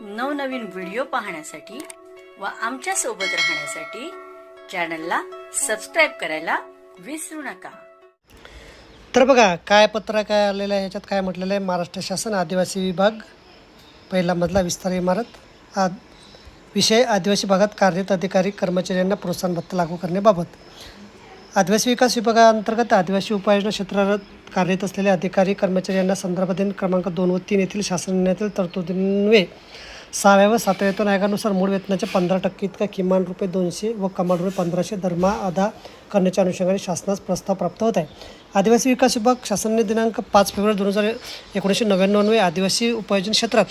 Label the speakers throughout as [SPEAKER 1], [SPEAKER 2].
[SPEAKER 1] नवनवीन व्हिडिओ पाहण्यासाठी व आमच्यासोबत राहण्यासाठी चॅनलला सबस्क्राईब करायला विसरू नका.
[SPEAKER 2] तर बघा काय पत्र काय आलेलं आहे ह्याच्यात काय म्हटलेलं आहे? महाराष्ट्र शासन आदिवासी विभाग पहिला मधला विस्तार इमारत आद विषय आदिवासी भागात कार्यरत अधिकारी कर्मचाऱ्यांना प्रोत्साहन भत्ता लागू करण्याबाबत. आदिवासी विकास विभागाअंतर्गत आदिवासी उपाययोजना क्षेत्रात कार्यरत असलेले अधिकारी कर्मचारी यांना संदर्भाधीन क्रमांक दोन व तीन येथील शासनातील तरतुदींवे सहाव्या व सातव्या वेतन आयोगानुसार मूळ वेतनाच्या पंधरा टक्के इतका किमान रुपये दोनशे व कमाल रुपये पंधराशे दरमहा अदा करण्याच्या अनुषंगाने शासनास प्रस्ताव प्राप्त होत आहे. आदिवासी विकास विभाग शासनाने दिनांक पाच फेब्रुवारी दोन हजार एकोणीसशे नव्याण्णव आदिवासी उपयोजन क्षेत्रात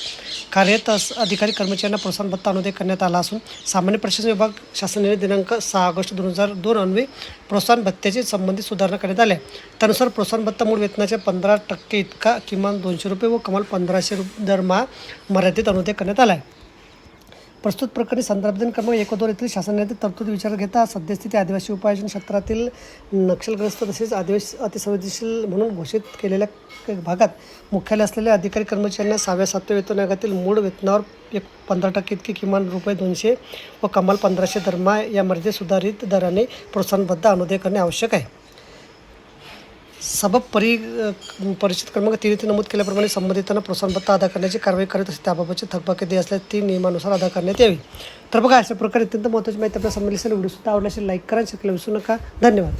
[SPEAKER 2] कार्यरत अधिकारी कर्मचाऱ्यांना प्रोत्साहन भत्ता अनुदान करण्यात आला असून सामान्य प्रशासन विभाग शासनाने दिनांक सहा ऑगस्ट दोन हजार दोन अन्वे प्रोत्साहन भत्त्याची संबंधित सुधारणा करण्यात आल्या. त्यानुसार प्रोत्साहन भत्ता मूळ वेतनाच्या पंधरा टक्के इतका किमान दोनशे रुपये व कमाल पंधराशे रुपये दरमहा मर्यादित अनुदान करण्यात आला आहे प्रस्तुत प्रकरणी संदर्भदिन क्रमांक एक दोन येथील शासनाने तरतूद विचारात घेता सद्यस्थिती आदिवासी उपायोजन क्षेत्रातील नक्षलग्रस्त तसेच आदिवासी अतिसंवेदनशील म्हणून घोषित केलेल्या भागात मुख्यालय असलेल्या अधिकारी कर्मचाऱ्यांना सहाव्या सातव्या वेतन आयोगातील मूळ वेतनावर एक पंधरा टक्के इतके किमान रुपये दोनशे व कमाल पंधराशे दरमहा या मर्यादेत सुधारित दराने प्रोत्साहनबद्ध अनुदय करणे आवश्यक आहे. सबब परि परिषद क्रमांक तीन इथे नमूद केल्याप्रमाणे संबंधितांना प्रोत्साहन भत्ता अदा करण्याची कारवाई करत असते. त्याबाबतचे थकबाकी दे असल्यास ती नियमानुसार अदा करण्यात यावी. तर बघा अशा प्रकारे अत्यंत महत्त्वाची माहिती आपल्या समजली असेल व्हिडिओ सुद्धा लाईक करा शेअर विसरू नका. धन्यवाद.